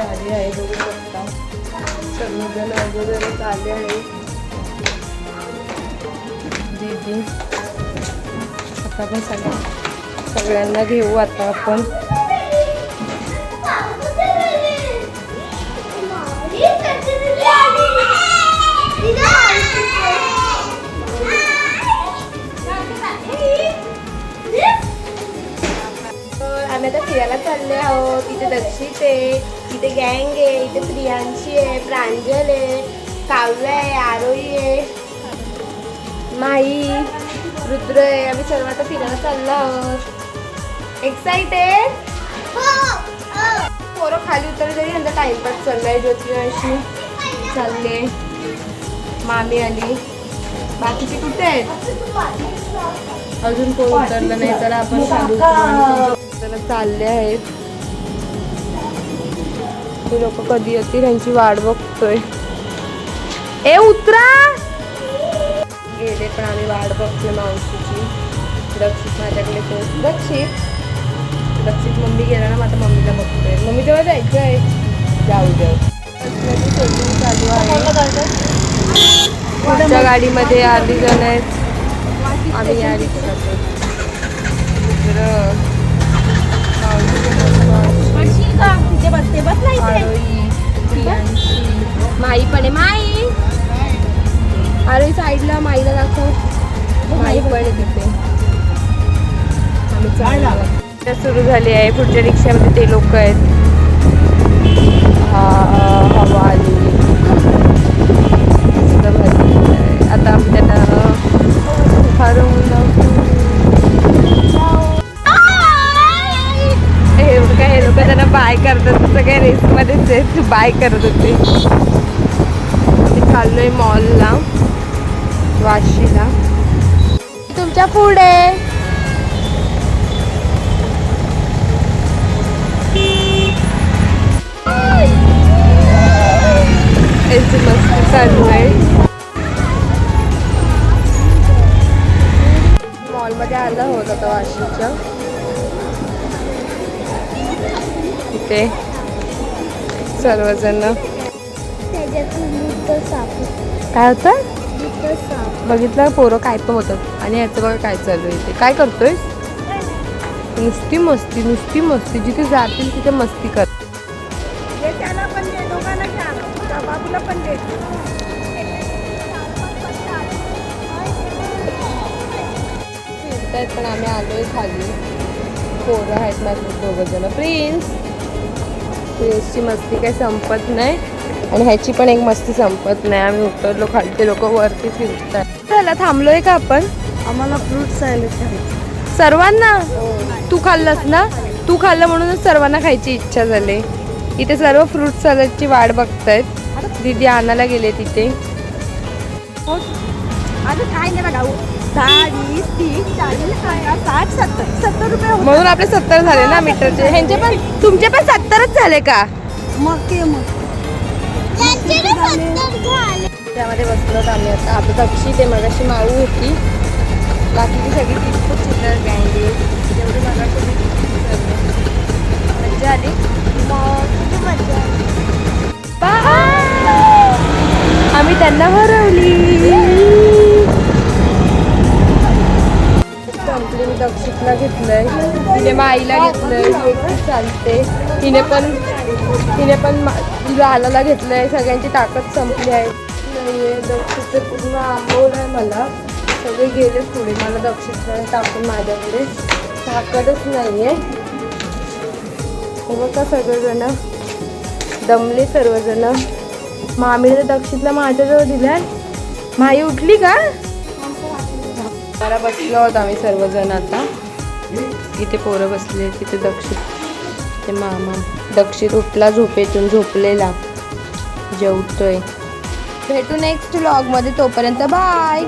आली आहे बघू शकता. सर्वजण अगोदरच आले आहे. दीदी आता पण सगळ्या सगळ्यांना घेऊ आता आपण. आम्ही आता फिरायला चालले आहोत. तिथे दक्षित आहे इथे गँग आहे इथे प्रियांशी आहे प्रांजल आहे काव्य आहे आरोही आहे माई रुद्र आहे आम्ही सर्व आता फिरायला चाललो आहोत. एक्साइटेड पोरं खाली उतरले तरी यांचा टाइमपास चाललाय ज्योतिषी चालले. मामी आली. बाकीचे कुठे आहेत? अजून कोण उतरलं नाही तर आपण उतरू. चालले आहेत. ही लोक कधी येतील त्यांची वाट बघतोय. ए उतरा! गेले पण आम्ही वाट बघतोय मावशीची. दक्षित माझ्याकडे पोहोच दक्षित? दक्षित मम्मी गेला ना माझ्या आता मम्मीला बघतोय. मम्मी जेव्हा जायचं आहे जाऊ देऊ आमच्या गाडीमध्ये आधी जण आहेत. आम्ही या रिक्षात आरोही साईडला माईला दाखव. माई पण तिथे आम्ही सुरू झाली आहे पुढच्या रिक्षामध्ये ते लोक आहेत. हा हवा आली. आता आम्ही त्यांना. हे काय हे लोक त्यांना बाय करतात सगळे रेस मध्येच आहेत. बाय करत होते. चाललोय मॉलला वाशीला तुमच्यापुढे. मस्त चालू आहे मॉलमध्ये आलं होत आता वाशीच्या. तिथे सर्वजण. काय होतं? बघितलं पोरं काय पण होतात. आणि याचं बघा काय चालू आहे ते. काय करतोय नुसती मस्ती नुसती मस्ती. जिथे जातील तिथे मस्ती कर. पण आम्ही आलोय खाली. पोरं आहेत माझे दोघं जण. प्रिन्स प्रिन्सची मस्ती काही संपत नाही. आणि ह्याची पण एक मस्ती संपत नाही. आम्ही उतरलो खालचे लोक वरती फिरतात. त्याला थांबलोय का आपण? आम्हाला फ्रूट सॅलेड सर्वांना? तू खाल्लंस ना? तू खाल्लं म्हणूनच सर्वांना खायची इच्छा झाली. इथे सर्व फ्रूट सॅलडची वाट बघतायत. दीदी आणायला गेले तिथे. होतात. म्हणून आपले सत्तर झाले ना मीटरचे. ह्यांचे पण तुमचे पण सत्तरच झाले का? मग ते मग. त्यामध्ये बसलो होतो आम्ही आता. आता दक्षी ते मगाशी माऊ होती. बाकीची सगळी ती खूप सुंदर गँग जेवढी मगाशी होती ती सर्व. मज्जा आली. बाय. आम्ही त्यांना हरवली. संपली मी दक्षितला घेतलंय. तिने माईला घेतलंय चालते. तिने पण तिने पण मा- लालाला घेतलंय सगळ्यांची ताकद संपली आहे. नाहीये दक्षितचं पूर्ण आंबवलं आहे मला. सगळे गेले पुढे मला दक्षितला टाकून माझ्याकडे. ताकदच नाही आहे बघा सगळेजण. दमले सर्वजण. मामीला दक्षितला माझ्याजवळ दिल्या. माई उठली का? मला बसलो आहोत आम्ही सर्वजण आता. इथे पोरं बसले तिथे दक्षित ते मामा. दक्षित उठला झोपेतून झोपलेला. जेवतोय. भेटू नेक्स्ट व्लॉगमध्ये तोपर्यंत बाय